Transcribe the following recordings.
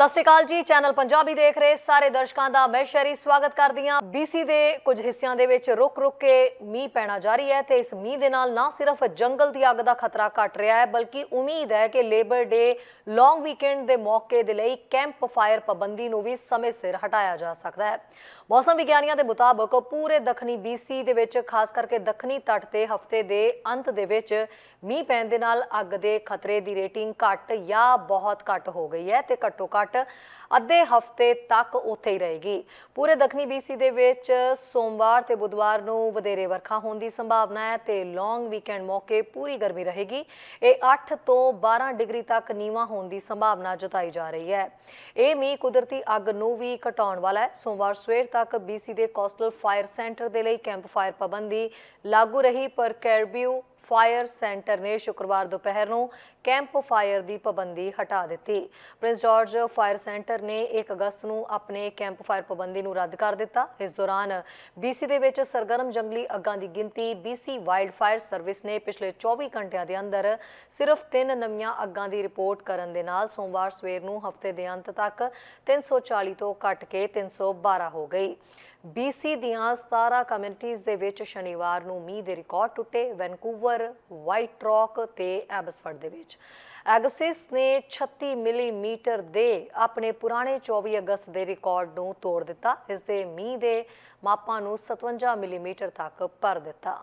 ਸਤਿ ਸ਼੍ਰੀ ਅਕਾਲ ਜੀ, ਚੈਨਲ ਪੰਜਾਬੀ ਦੇਖ ਰਹੇ ਸਾਰੇ ਦਰਸ਼ਕਾਂ ਦਾ ਮੈਂ ਸ਼ਰੀ ਸਵਾਗਤ ਕਰਦੀ ਹਾਂ। BC ਦੇ ਕੁਝ ਹਿੱਸਿਆਂ ਦੇ ਵਿੱਚ ਰੁਕ-ਰੁਕ ਕੇ ਮੀਂਹ ਪੈਣਾ ਜਾਰੀ ਹੈ ਤੇ ਇਸ ਮੀਂਹ ਦੇ ਨਾਲ ਨਾ ਸਿਰਫ ਜੰਗਲ ਦੀ ਅੱਗ ਦਾ ਖਤਰਾ ਘਟ ਰਿਹਾ ਹੈ, ਬਲਕਿ ਉਮੀਦ ਹੈ ਕਿ ਲੇਬਰ ਡੇ ਲੌਂਗ ਵੀਕਐਂਡ ਦੇ ਮੌਕੇ ਦੇ ਲਈ ਕੈਂਪ ਫਾਇਰ ਪਾਬੰਦੀ ਨੂੰ ਵੀ ਸਮੇਂ ਸਿਰ ਹਟਾਇਆ ਜਾ ਸਕਦਾ ਹੈ। ਮੌਸਮ ਵਿਗਿਆਨੀਆਂ ਦੇ ਮੁਤਾਬਕ ਪੂਰੇ ਦੱਖਣੀ BC ਦੇ ਵਿੱਚ, ਖਾਸ ਕਰਕੇ ਦੱਖਣੀ ਤੱਟ ਤੇ ਹਫ਼ਤੇ ਦੇ ਅੰਤ ਦੇ ਵਿੱਚ ਮੀਂਹ ਪੈਣ ਦੇ ਨਾਲ ਅੱਗ ਦੇ ਖਤਰੇ ਦੀ ਰੇਟਿੰਗ ਘੱਟ ਜਾਂ ਬਹੁਤ ਘੱਟ ਹੋ ਗਈ ਹੈ ਤੇ ਘੱਟੋ ਘੱਟ ਅੱਧੇ ਹਫ਼ਤੇ ਤੱਕ ਉੱਥੇ ਹੀ ਰਹੇਗੀ। ਪੂਰੇ ਦੱਖਣੀ BC ਦੇ ਵਿੱਚ ਸੋਮਵਾਰ ਤੇ ਬੁੱਧਵਾਰ ਨੂੰ ਵਧੇਰੇ ਵਰਖਾ ਹੋਣ ਦੀ ਸੰਭਾਵਨਾ ਹੈ ਤੇ ਲੌਂਗ ਵੀਕਐਂਡ ਮੌਕੇ ਪੂਰੀ ਗਰਮੀ ਰਹੇਗੀ। ਇਹ 8 ਤੋਂ 12 ਡਿਗਰੀ ਤੱਕ ਨੀਵਾ ਹੋਣ ਦੀ ਸੰਭਾਵਨਾ ਜਤਾਈ ਜਾ ਰਹੀ ਹੈ। ਇਹ ਮੀਂਹ ਕੁਦਰਤੀ ਅੱਗ ਨੂੰ ਵੀ ਘਟਾਉਣ ਵਾਲਾ ਹੈ। ਸੋਮਵਾਰ ਸਵੇਰ ਤੱਕ BC ਦੇ ਕੋਸਟਲ ਫਾਇਰ ਸੈਂਟਰ ਦੇ ਲਈ ਕੈਂਪ ਫਾਇਰ ਪਾਬੰਦੀ ਲਾਗੂ ਰਹੀ, ਪਰ ਕੈਰਬਿਊ ਫਾਇਰ ਸੈਂਟਰ ਨੇ ਸ਼ੁੱਕਰਵਾਰ ਦੁਪਹਿਰ ਨੂੰ ਕੈਂਪ ਫਾਇਰ ਦੀ ਪਾਬੰਦੀ ਹਟਾ ਦਿੱਤੀ। ਪ੍ਰਿੰਸ ਜਾਰਜ ਫਾਇਰ ਸੈਂਟਰ ਨੇ 1 ਅਗਸਤ ਨੂੰ ਆਪਣੇ ਕੈਂਪ ਫਾਇਰ ਪਾਬੰਦੀ ਨੂੰ ਰੱਦ ਕਰ ਦਿੱਤਾ। ਇਸ ਦੌਰਾਨ BC ਦੇ ਵਿੱਚ ਸਰਗਰਮ ਜੰਗਲੀ ਅੱਗਾਂ ਦੀ ਗਿਣਤੀ BC ਵਾਈਲਡ ਫਾਇਰ ਸਰਵਿਸ ਨੇ ਪਿਛਲੇ 24 ਘੰਟਿਆਂ ਦੇ ਅੰਦਰ ਸਿਰਫ 3 ਨਵੀਆਂ ਅੱਗਾਂ ਦੀ ਰਿਪੋਰਟ ਕਰਨ ਦੇ ਨਾਲ ਸੋਮਵਾਰ ਸਵੇਰ ਨੂੰ ਹਫ਼ਤੇ ਦੇ ਅੰਤ ਤੱਕ 340 ਤੋਂ ਘਟ ਕੇ 312 ਹੋ ਗਈ। BC ਦੀਆਂ 17 ਕਮਿਊਨਿਟੀਆਂ ਦੇ ਵਿੱਚ ਸ਼ਨੀਵਾਰ ਨੂੰ ਮੀਂਹ ਦੇ ਰਿਕਾਰਡ ਟੁੱਟੇ ਵੈਨਕੂਵਰ ਵਾਈਟ ਰੌਕ ਤੇ ਐਬਸਫਰਡ ਦੇ ਵਿੱਚ। ਐਗਸਿਸ ਨੇ 36 ਮਿਲੀਮੀਟਰ ਦੇ ਆਪਣੇ ਪੁਰਾਣੇ 24 ਅਗਸਤ ਦੇ ਰਿਕਾਰਡ ਨੂੰ ਤੋੜ ਦਿੱਤਾ। ਇਸ ਦੇ ਮੀਂਹ ਦੇ ਮਾਪਾਂ ਨੂੰ 57 ਮਿਲੀਮੀਟਰ ਤੱਕ ਭਰ ਦਿੱਤਾ।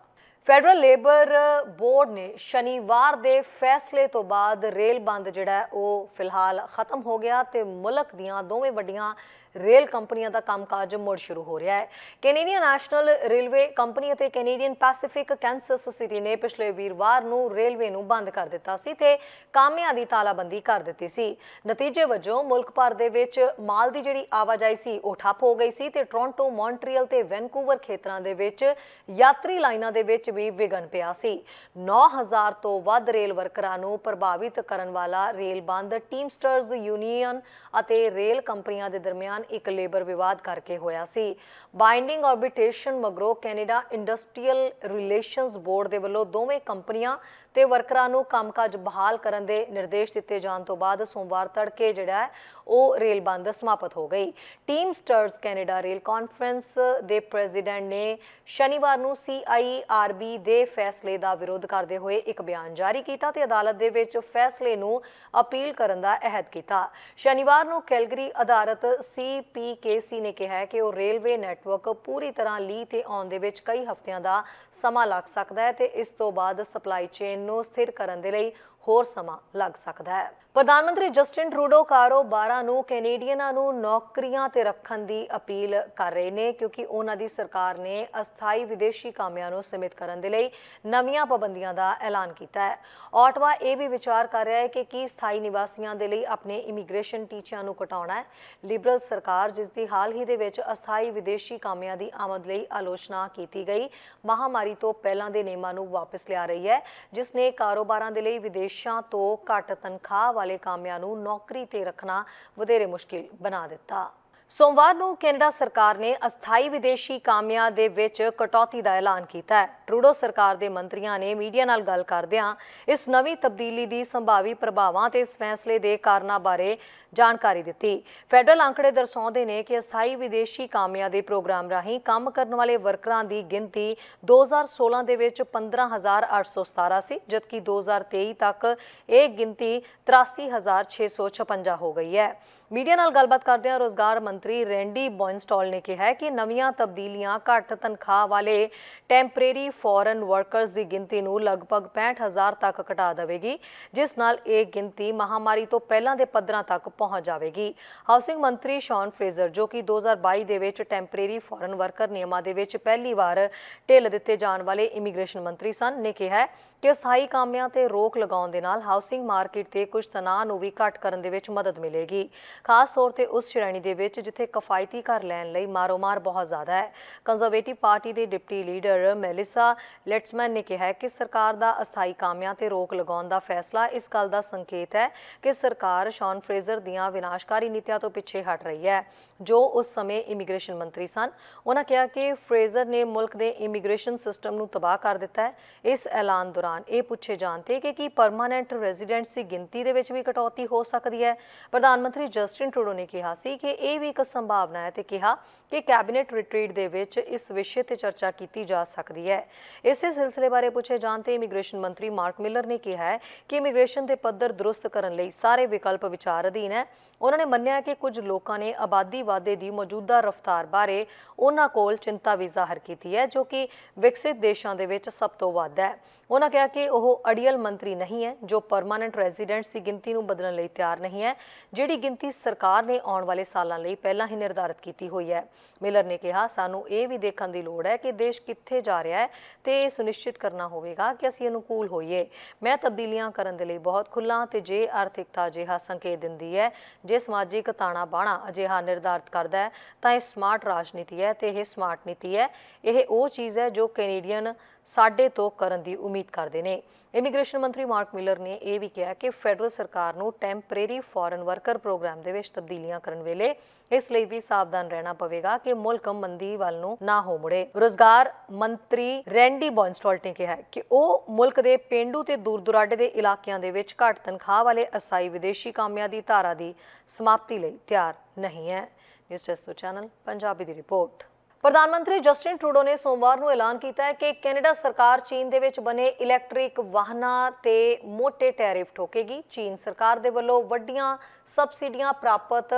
ਫੈਡਰਲ ਲੇਬਰ ਬੋਰਡ ਨੇ ਸ਼ਨੀਵਾਰ ਦੇ ਫੈਸਲੇ ਤੋਂ ਬਾਅਦ ਰੇਲ ਬੰਦ ਜਿਹੜਾ ਉਹ ਫਿਲਹਾਲ ਖਤਮ ਹੋ ਗਿਆ ਤੇ ਮੁਲਕ ਦੀਆਂ ਦੋਵੇਂ ਵੱਡੀਆਂ ਰੇਲ ਕੰਪਨੀਆਂ ਦਾ ਕੰਮਕਾਜ ਮੁੜ ਸ਼ੁਰੂ ਹੋ ਰਿਹਾ ਹੈ। ਕੈਨੇਡੀਅਨ ਨੈਸ਼ਨਲ ਰੇਲਵੇ ਕੰਪਨੀ ਅਤੇ ਕੈਨੇਡੀਅਨ ਪੈਸੀਫਿਕ ਕੈਂਸਸ ਸਿਟੀ ਨੇ ਪਿਛਲੇ ਵੀਰਵਾਰ ਨੂੰ ਰੇਲਵੇ ਨੂੰ ਬੰਦ ਕਰ ਦਿੱਤਾ ਸੀ ਤੇ ਕਾਮਿਆਂ ਦੀ ਤਾਲਾਬੰਦੀ ਕਰ ਦਿੱਤੀ ਸੀ। ਨਤੀਜੇ ਵਜੋਂ ਮੁਲਕ ਭਰ ਦੇ ਵਿੱਚ ਮਾਲ ਦੀ ਜਿਹੜੀ ਆਵਾਜਾਈ ਸੀ, ਉਹ ਠੱਪ ਹੋ ਗਈ ਸੀ ਤੇ ਟੋਰਾਂਟੋ ਮੌਂਟਰੀਅਲ ਤੇ ਵੈਨਕੂਵਰ ਖੇਤਰਾਂ ਦੇ ਵਿੱਚ ਯਾਤਰੀ ਲਾਈਨਾਂ ਦੇ ਵਿੱਚ ਵੀ ਵਿਗਨ ਪਿਆ ਸੀ। 9000 ਤੋਂ ਵੱਧ ਰੇਲ ਵਰਕਰਾਂ ਨੂੰ ਪ੍ਰਭਾਵਿਤ ਕਰਨ ਵਾਲਾ ਰੇਲ ਬੰਦ ਟੀਮਸਟਰਸ ਯੂਨੀਅਨ ਅਤੇ ਰੇਲ ਕੰਪਨੀਆਂ ਦੇ ਦਰਮਿਆਨ ਇੱਕ ਲੇਬਰ ਵਿਵਾਦ ਕਰਕੇ ਹੋਇਆ ਸੀ। ਬਾਈਂਡਿੰਗ ਆਰਬਿਟ੍ਰੇਸ਼ਨ ਮਗਰੋਂ ਕੈਨੇਡਾ ਇੰਡਸਟਰੀਅਲ ਰਿਲੇਸ਼ਨਸ ਬੋਰਡ ਦੇ ਵੱਲੋਂ ਦੋਵੇਂ ਕੰਪਨੀਆਂ ਤੇ ਵਰਕਰਾਂ ਨੂੰ ਕੰਮਕਾਜ ਬਹਾਲ ਕਰਨ ਦੇ ਨਿਰਦੇਸ਼ ਦਿੱਤੇ ਜਾਣ ਤੋਂ ਬਾਅਦ ਸੋਮਵਾਰ ਤੜਕੇ ਜਿਹੜਾ ਹੈ, ਉਹ ਰੇਲ ਬੰਦ ਸਮਾਪਤ ਹੋ ਗਈ। ਟੀਮ ਸਟਰਸ ਕੈਨੇਡਾ ਰੇਲ ਕਾਨਫਰੰਸ ਦੇ ਪ੍ਰੈਜ਼ੀਡੈਂਟ ਨੇ ਸ਼ਨੀਵਾਰ ਨੂੰ ਸੀਆਈਆਰਬੀ ਦੇ ਫੈਸਲੇ ਦਾ ਵਿਰੋਧ ਕਰਦੇ ਹੋਏ ਇੱਕ ਬਿਆਨ ਜਾਰੀ ਕੀਤਾ ਤੇ ਅਦਾਲਤ ਦੇ ਵਿੱਚ ਫੈਸਲੇ ਨੂੰ ਅਪੀਲ ਕਰਨ ਦਾ ਅਹਿਦ ਕੀਤਾ। ਸ਼ਨੀਵਾਰ ਨੂੰ ਕੈਲਗਰੀ ਅਦਾਲਤ ਸੀਪੀਕੇਸੀ ਨੇ ਕਿਹਾ ਕਿ ਉਹ ਰੇਲਵੇ ਨੈਟਵਰਕ ਪੂਰੀ ਤਰ੍ਹਾਂ ਲੀ ਤੇ ਆਉਣ ਦੇ ਵਿੱਚ ਕਈ ਹਫ਼ਤਿਆਂ ਦਾ ਸਮਾਂ ਲੱਗ ਸਕਦਾ ਹੈ ਤੇ ਇਸ ਤੋਂ ਬਾਅਦ ਸਪਲਾਈ ਚੇਨ ਨੂੰ ਸਥਿਰ ਕਰਨ ਦੇ ਲਈ ਹੋਰ ਸਮਾਂ ਲੱਗ ਸਕਦਾ ਹੈ। ਪ੍ਰਧਾਨ ਮੰਤਰੀ ਜਸਟਿਨ ਟਰੂਡੋ ਕਾਰੋਬਾਰਾਂ ਨੂੰ ਕੈਨੇਡੀਅਨਾਂ ਨੂੰ ਨੌਕਰੀਆਂ ਤੇ ਰੱਖਣ ਦੀ ਅਪੀਲ ਕਰ ਰਹੇ ਨੇ, ਕਿਉਂਕਿ ਉਹਨਾਂ ਦੀ ਸਰਕਾਰ ਨੇ ਅਸਥਾਈ ਵਿਦੇਸ਼ੀ ਕਾਮਿਆਂ ਨੂੰ ਸੀਮਿਤ ਕਰਨ ਦੇ ਲਈ ਨਵੀਆਂ ਪਾਬੰਦੀਆਂ ਦਾ ਐਲਾਨ ਕੀਤਾ ਹੈ। ਆਟਵਾ ਇਹ ਵੀ ਵਿਚਾਰ ਕਰ ਰਿਹਾ ਹੈ ਕਿ ਕੀ ਸਥਾਈ ਨਿਵਾਸੀਆਂ ਦੇ ਲਈ ਆਪਣੇ ਇਮੀਗ੍ਰੇਸ਼ਨ ਟੀਚਿਆਂ ਨੂੰ ਘਟਾਉਣਾ ਹੈ। ਲਿਬਰਲ ਸਰਕਾਰ, ਜਿਸ ਦੀ ਹਾਲ ਹੀ ਦੇ ਵਿੱਚ ਅਸਥਾਈ ਵਿਦੇਸ਼ੀ ਕਾਮਿਆਂ ਦੀ ਆਮਦ ਲਈ ਆਲੋਚਨਾ ਕੀਤੀ ਗਈ, ਮਹਾਮਾਰੀ ਤੋਂ ਪਹਿਲਾਂ ਦੇ ਨਿਯਮਾਂ ਨੂੰ ਵਾਪਸ ਲਿਆ ਰਹੀ ਹੈ, ਜਿਸ ਨੇ ਕਾਰੋਬਾਰਾਂ ਦੇ ਲਈ ਵਿਦੇਸ਼ਾਂ ਤੋਂ ਘੱਟ ਤਨਖਾਹ ਵਾਲੇ ਕਾਮਿਆਂ ਨੂੰ ਨੌਕਰੀ ਤੇ ਰੱਖਣਾ ਵਧੇਰੇ ਮੁਸ਼ਕਿਲ ਬਣਾ ਦਿੱਤਾ। ਸੋਮਵਾਰ ਨੂੰ ਕੈਨੇਡਾ ਸਰਕਾਰ ਨੇ ਅਸਥਾਈ ਵਿਦੇਸ਼ੀ ਕਾਮਿਆਂ ਦੇ ਵਿੱਚ ਕਟੌਤੀ ਦਾ ਐਲਾਨ ਕੀਤਾ ਹੈ। ਟਰੂਡੋ ਸਰਕਾਰ ਦੇ ਮੰਤਰੀਆਂ ਨੇ ਮੀਡੀਆ ਨਾਲ ਗੱਲ ਕਰਦਿਆਂ ਇਸ ਨਵੀਂ ਤਬਦੀਲੀ ਦੀ ਸੰਭਾਵੀ ਪ੍ਰਭਾਵਾਂ ਤੇ ਇਸ ਫੈਸਲੇ ਦੇ ਕਾਰਨਾਂ ਬਾਰੇ ਜਾਣਕਾਰੀ ਦਿੱਤੀ। ਫੈਡਰਲ ਅੰਕੜੇ ਦਰਸਾਉਂਦੇ ਨੇ ਕਿ ਅਸਥਾਈ ਵਿਦੇਸ਼ੀ ਕਾਮਿਆਂ ਦੇ ਪ੍ਰੋਗਰਾਮ ਰਾਹੀਂ ਕੰਮ ਕਰਨ ਵਾਲੇ ਵਰਕਰਾਂ ਦੀ ਗਿਣਤੀ 2016 ਦੇ ਵਿੱਚ 15817 ਸੀ ਜਦਕਿ 2023 ਤੱਕ ਇਹ ਗਿਣਤੀ 83656 ਹੋ ਗਈ ਹੈ। ਮੀਡੀਆ ਨਾਲ ਗੱਲਬਾਤ ਕਰਦਿਆਂ ਰੋਜ਼ਗਾਰ ਮੰਤਰੀ ਰੈਂਡੀ ਬੋਇਨਸਟਾਲ ਨੇ ਕਿਹਾ ਕਿ ਨਵੀਆਂ ਤਬਦੀਲੀਆਂ ਘੱਟ ਤਨਖਾਹ ਵਾਲੇ ਟੈਂਪਰੇਰੀ ਫੋਰਨ ਵਰਕਰਸ ਦੀ ਗਿਣਤੀ ਨੂੰ ਲਗਭਗ 65000 ਤੱਕ ਘਟਾ ਦੇਵੇਗੀ, ਜਿਸ ਨਾਲ ਇਹ ਗਿਣਤੀ ਮਹਾਮਾਰੀ ਤੋਂ ਪਹਿਲਾਂ ਦੇ ਪੱਧਰਾਂ ਤੱਕ ਪਹੁੰਚ ਜਾਵੇਗੀ। ਹਾਊਸਿੰਗ ਮੰਤਰੀ ਸ਼ੌਨ ਫਰੇਜ਼ਰ, ਜੋ ਕਿ 2022 ਦੇ ਵਿੱਚ ਟੈਂਪਰੇਰੀ ਫੋਰਨ ਵਰਕਰ ਨਿਯਮਾਂ ਦੇ ਵਿੱਚ ਪਹਿਲੀ ਵਾਰ ਢਿੱਲ ਦਿੱਤੇ ਜਾਣ ਵਾਲੇ ਇਮੀਗ੍ਰੇਸ਼ਨ ਮੰਤਰੀ ਸਨ, ਨੇ ਕਿਹਾ ਕਿ ਸਥਾਈ ਕਾਮਿਆਂ ਤੇ ਰੋਕ ਲਗਾਉਣ ਦੇ ਨਾਲ ਹਾਊਸਿੰਗ ਮਾਰਕੀਟ ਤੇ ਕੁਝ ਤਣਾਅ ਨੂੰ ਵੀ ਘੱਟ ਕਰਨ ਦੇ ਵਿੱਚ ਮਦਦ ਮਿਲੇਗੀ। ਖਾਸ ਤੌਰ ਤੇ ਉਸ ਸ਼੍ਰੇਣੀ ਦੇ ਵਿੱਚ ਜਿੱਥੇ ਕਿਫਾਇਤੀ ਘਰ ਲੈਣ ਲਈ ਮਾਰੋਮਾਰ ਬਹੁਤ ਜ਼ਿਆਦਾ ਹੈ। ਕੰਜ਼ਰਵੇਟਿਵ ਪਾਰਟੀ ਦੇ ਡਿਪਟੀ ਲੀਡਰ ਮੈਲਿਸਾ ਲੈਟਸਮੈਨ ਨੇ ਕਿਹਾ ਕਿ ਸਰਕਾਰ ਦਾ ਅਸਥਾਈ ਕਾਮਿਆਂ ਤੇ ਰੋਕ ਲਗਾਉਣ ਦਾ ਫੈਸਲਾ ਇਸ ਗੱਲ ਦਾ ਸੰਕੇਤ ਹੈ ਕਿ ਸਰਕਾਰ ਸ਼ੌਨ ਫਰੇਜ਼ਰ ਦੀਆਂ ਵਿਨਾਸ਼ਕਾਰੀ ਨੀਤੀਆਂ ਤੋਂ ਪਿੱਛੇ ਹਟ ਰਹੀ ਹੈ, ਜੋ ਉਸ ਸਮੇਂ ਇਮੀਗ੍ਰੇਸ਼ਨ ਮੰਤਰੀ ਸਨ। ਉਹਨਾਂ ਕਿਹਾ ਕਿ ਫਰੇਜ਼ਰ ਨੇ ਮੁਲਕ ਦੇ ਇਮੀਗ੍ਰੇਸ਼ਨ ਸਿਸਟਮ ਨੂੰ ਤਬਾਹ ਕਰ ਦਿੱਤਾ ਹੈ। ਇਸ ਐਲਾਨ ਦੌਰਾਨ ਦੌਰਾਨ ਇਹ ਪੁੱਛੇ ਜਾਣ ਤੇ ਕਿ ਕੀ ਪਰਮਾਨੈਂਟ ਰੈਜ਼ੀਡੈਂਟਸ ਦੀ ਗਿਣਤੀ ਦੇ ਵਿੱਚ ਵੀ ਕਟੌਤੀ ਹੋ ਸਕਦੀ ਹੈ। ਪ੍ਰਧਾਨ ਮੰਤਰੀ ਜਸਟਿਨ ਟਰੂਡੋ ਨੇ ਕਿਹਾ ਸੀ ਕਿ ਇਹ ਵੀ ਇੱਕ ਸੰਭਾਵਨਾ ਹੈ ਤੇ ਕਿਹਾ ਕਿ ਕੈਬਨਿਟ ਰਿਟਰੀਟ ਦੇ ਵਿੱਚ ਇਸ ਵਿਸ਼ੇ ਤੇ ਚਰਚਾ ਕੀਤੀ ਜਾ ਸਕਦੀ ਹੈ। ਇਸੇ ਸਿਲਸਿਲੇ ਬਾਰੇ ਪੁੱਛੇ ਜਾਣ ਤੇ ਇਮੀਗ੍ਰੇਸ਼ਨ ਮੰਤਰੀ ਮਾਰਕ ਮਿਲਰ ਨੇ ਕਿਹਾ ਹੈ ਕਿ ਇਮੀਗ੍ਰੇਸ਼ਨ ਦੇ ਪੱਧਰ ਦਰੁਸਤ ਕਰਨ ਲਈ ਸਾਰੇ ਵਿਕਲਪ ਵਿਚਾਰ ਅਧੀਨ ਹੈ। ਉਹਨਾਂ ਨੇ ਮੰਨਿਆ ਕਿ ਕੁਝ ਲੋਕਾਂ ਨੇ ਆਬਾਦੀ ਵਾਧੇ ਦੀ ਮੌਜੂਦਾ ਰਫ਼ਤਾਰ ਬਾਰੇ ਉਹਨਾਂ ਕੋਲ ਚਿੰਤਾ ਵੀ ਜ਼ਾਹਰ ਕੀਤੀ ਹੈ, ਜੋ ਕਿ ਵਿਕਸਿਤ ਦੇਸ਼ਾਂ ਦੇ ਵਿੱਚ ਸਭ ਤੋਂ ਵੱਧ ਹੈ। ਉਹਨਾਂ ਕਿਹਾ ਕਿ ਉਹ ਅੜੀਅਲ ਮੰਤਰੀ ਨਹੀਂ ਹੈ, ਜੋ ਪਰਮਾਨੈਂਟ ਰੈਜ਼ੀਡੈਂਟਸ ਦੀ ਗਿਣਤੀ ਨੂੰ ਬਦਲਣ ਲਈ ਤਿਆਰ ਨਹੀਂ ਹੈ, ਜਿਹੜੀ ਗਿਣਤੀ ਸਰਕਾਰ ਨੇ ਆਉਣ ਵਾਲੇ ਸਾਲਾਂ ਲਈ ਪਹਿਲਾਂ ਹੀ ਨਿਰਧਾਰਿਤ ਕੀਤੀ ਹੋਈ ਹੈ। ਮਿਲਰ ਨੇ ਕਿਹਾ, ਸਾਨੂੰ ਇਹ ਵੀ ਦੇਖਣ ਦੀ ਲੋੜ ਹੈ ਕਿ ਦੇਸ਼ ਕਿੱਥੇ ਜਾ ਰਿਹਾ ਹੈ ਤੇ ਇਹ ਸੁਨਿਸ਼ਚਿਤ ਕਰਨਾ ਹੋਵੇਗਾ ਕਿ ਅਸੀਂ ਅਨੁਕੂਲ ਹੋਈਏ। ਮੈਂ ਤਬਦੀਲੀਆਂ ਕਰਨ ਦੇ ਲਈ ਬਹੁਤ ਖੁੱਲ੍ਹਾ ਤੇ ਜੇ ਆਰਥਿਕਤਾ ਅਜਿਹਾ ਸੰਕੇਤ ਦਿੰਦੀ ਹੈ, ਜੇ ਸਮਾਜਿਕ ਤਾਣਾ ਬਾਣਾ ਅਜਿਹਾ ਨਿਰਧਾਰਤ ਕਰਦਾ ਹੈ, ਤਾਂ ਇਹ ਸਮਾਰਟ ਰਾਜਨੀਤੀ ਹੈ ਤੇ ਇਹ ਸਮਾਰਟ ਨੀਤੀ ਹੈ। ਇਹ ਉਹ ਚੀਜ਼ ਹੈ ਜੋ ਕੈਨੇਡੀਅਨ ਸਾਡੇ ਤੋਂ ਕਰਨ ਦੀ ਉਮੀਦ ਕਰਦੇ ਨੇ। ਇਮੀਗ੍ਰੇਸ਼ਨ ਮੰਤਰੀ ਮਾਰਕ ਮਿਲਰ ਨੇ ਇਹ ਵੀ ਕਿਹਾ ਕਿ ਫੈਡਰਲ ਸਰਕਾਰ ਨੂੰ ਟੈਂਪਰੇਰੀ ਫੋਰਨ ਵਰਕਰ ਪ੍ਰੋਗਰਾਮ ਦੇ ਵਿੱਚ ਤਬਦੀਲੀਆਂ ਕਰਨ ਵੇਲੇ ਇਸ ਲਈ ਵੀ ਸਾਵਧਾਨ ਰਹਿਣਾ ਪਵੇਗਾ ਕਿ ਮੁਲਕ ਮੰਦੀ ਵੱਲ ਨੂੰ ਨਾ ਹੋ ਮੁੜੇ। ਰੋਜ਼ਗਾਰ ਮੰਤਰੀ ਰੈਂਡੀ ਬੌਨਸਟੋਲਟ ਨੇ ਕਿਹਾ ਕਿ ਉਹ ਮੁਲਕ ਦੇ ਪਿੰਡੂ ਤੇ ਦੂਰ ਦੁਰਾਡੇ ਦੇ ਇਲਾਕਿਆਂ ਦੇ ਵਿੱਚ ਘੱਟ ਤਨਖਾਹ ਵਾਲੇ ਅਸਥਾਈ ਵਿਦੇਸ਼ੀ ਕਾਮਿਆਂ ਦੀ ਧਾਰਾ ਦੀ ਸਮਾਪਤੀ ਲਈ ਤਿਆਰ ਨਹੀਂ ਹੈ। ਨਿਊਜ਼ ਟੈਸਟੋ ਚੈਨਲ ਪੰਜਾਬੀ ਦੀ ਰਿਪੋਰਟ। ਪ੍ਰਧਾਨ ਮੰਤਰੀ ਜਸਟਿਨ ਟਰੂਡੋ ਨੇ ਸੋਮਵਾਰ ਨੂੰ ਐਲਾਨ ਕੀਤਾ ਹੈ ਕਿ ਕੈਨੇਡਾ ਸਰਕਾਰ ਚੀਨ ਦੇ ਵਿੱਚ ਬਣੇ ਇਲੈਕਟ੍ਰਿਕ ਵਾਹਨਾਂ ਤੇ ਮੋٹے ਟੈਰਿਫ ਠੋਕੇਗੀ। ਚੀਨ ਸਰਕਾਰ ਦੇ ਵੱਲੋਂ ਵੱਡੀਆਂ ਸਬਸਿਡੀਆਂ ਪ੍ਰਾਪਤ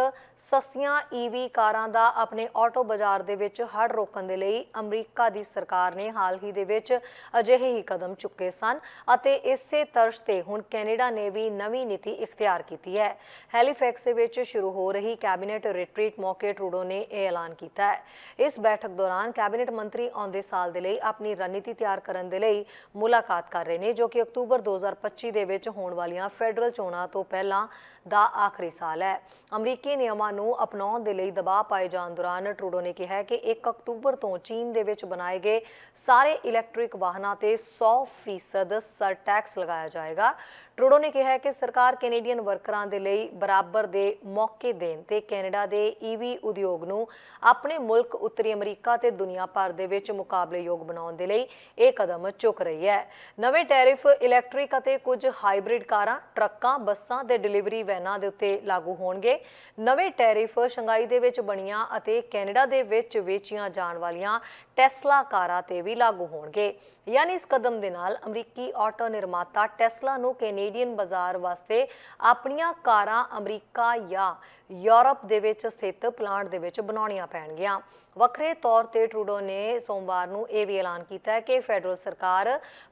ਸਸਤੀਆਂ ਈਵੀ ਕਾਰਾਂ ਦਾ ਆਪਣੇ ਆਟੋ ਬਾਜ਼ਾਰ ਦੇ ਵਿੱਚ ਹੜ ਰੋਕਣ ਦੇ ਲਈ ਅਮਰੀਕਾ ਦੀ ਸਰਕਾਰ ਨੇ ਹਾਲ ਹੀ ਦੇ ਵਿੱਚ ਅਜਿਹੇ ਹੀ ਕਦਮ ਚੁੱਕੇ ਸਨ ਅਤੇ ਇਸੇ ਤਰਸ ਤੇ ਹੁਣ ਕੈਨੇਡਾ ਨੇ ਵੀ ਨਵੀਂ ਨੀਤੀ ਇਖਤਿਆਰ ਕੀਤੀ ਹੈ। ਹੈਲੀਫੈਕਸ ਦੇ ਵਿੱਚ ਸ਼ੁਰੂ ਹੋ ਰਹੀ ਕੈਬਨਿਟ ਰਿਟਰੀਟ ਮੌਕੇ ਟਰੂਡੋ ਨੇ ਇਹ ਐਲਾਨ ਕੀਤਾ ਹੈ। ਇਸ ਬੈਠਕ ਦੌਰਾਨ ਕੈਬਨਿਟ ਮੰਤਰੀ ਆਉਂਦੇ ਸਾਲ ਦੇ ਲਈ ਆਪਣੀ ਰਣਨੀਤੀ ਤਿਆਰ ਕਰਨ ਦੇ ਲਈ ਮੁਲਾਕਾਤ ਕਰ ਰਹੇ ਨੇ, ਜੋ ਕਿ ਅਕਤੂਬਰ 2025 ਦੇ ਵਿੱਚ ਹੋਣ ਵਾਲੀਆਂ ਫੈਡਰਲ ਚੋਣਾਂ ਤੋਂ ਪਹਿਲਾਂ ਦਾ ਆਖਰੀ ਸਾਲ ਹੈ। ਅਮਰੀਕੀ ਨਿਯਮਾਂ ਨੂੰ ਅਪਣਾਉਣ ਦੇ ਲਈ ਦਬਾਅ ਪਾਏ ਜਾਣ ਦੌਰਾਨ ਟਰੂਡੋ ਨੇ ਕਿਹਾ ਕਿ 1 ਅਕਤੂਬਰ ਤੋਂ ਚੀਨ ਦੇ ਵਿੱਚ ਬਣਾਏ ਗਏ ਸਾਰੇ ਇਲੈਕਟ੍ਰਿਕ ਵਾਹਨਾਂ ਤੇ 100% ਸਰ ਟੈਕਸ ਲਗਾਇਆ ਜਾਏਗਾ। ਟਰੂਡੋ ਨੇ ਕਿਹਾ ਕਿ ਸਰਕਾਰ ਕੈਨੇਡੀਅਨ ਵਰਕਰਾਂ ਦੇ ਲਈ ਬਰਾਬਰ ਦੇ ਮੌਕੇ ਦੇਣ ਤੇ ਕੈਨੇਡਾ ਦੇ ਈਵੀ ਉਦਯੋਗ ਨੂੰ ਆਪਣੇ ਮੁਲਕ ਉੱਤਰੀ ਅਮਰੀਕਾ ਤੇ ਦੁਨੀਆ ਭਰ ਦੇ ਵਿੱਚ ਮੁਕਾਬਲੇਯੋਗ ਬਣਾਉਣ ਦੇ ਲਈ ਇਹ ਕਦਮ ਚੁੱਕ ਰਹੀ ਹੈ। ਨਵੇਂ ਟੈਰਿਫ ਇਲੈਕਟ੍ਰਿਕ ਅਤੇ ਕੁਝ ਹਾਈਬ੍ਰਿਡ ਕਾਰਾਂ, ਟਰੱਕਾਂ, ਬੱਸਾਂ ਤੇ ਡਿਲੀਵਰੀ ਵੈਨਾਂ ਦੇ ਉੱਤੇ ਲਾਗੂ ਹੋਣਗੇ। ਨਵੇਂ ਟੈਰਿਫ ਸ਼ੰਘਾਈ ਦੇ ਵਿੱਚ ਬਣੀਆਂ ਅਤੇ ਕੈਨੇਡਾ ਦੇ ਵਿੱਚ ਵੇਚੀਆਂ ਜਾਣ ਵਾਲੀਆਂ ਟੈਸਲਾ ਕਾਰਾਂ ਤੇ ਵੀ ਲਾਗੂ ਹੋਣਗੇ। ਯਾਨੀ ਇਸ ਕਦਮ ਦੇ ਨਾਲ ਅਮਰੀਕੀ ਆਟੋ ਨਿਰਮਾਤਾ ਟੈਸਲਾ ਨੂੰ ਕੈਨੇਡੀਅਨ ਬਾਜ਼ਾਰ ਵਾਸਤੇ ਆਪਣੀਆਂ ਕਾਰਾਂ ਅਮਰੀਕਾ ਜਾਂ ਯੂਰਪ ਦੇ ਵਿੱਚ ਸਥਿਤ ਪਲਾਂਟ ਦੇ ਵਿੱਚ ਬਣਾਉਣੀਆਂ ਪੈਣਗੀਆਂ। ਵੱਖਰੇ ਤੌਰ ਤੇ ਟਰੂਡੋ ਨੇ ਸੋਮਵਾਰ ਨੂੰ ਇਹ ਵੀ ਐਲਾਨ ਕੀਤਾ ਹੈ ਕਿ ਫੈਡਰਲ ਸਰਕਾਰ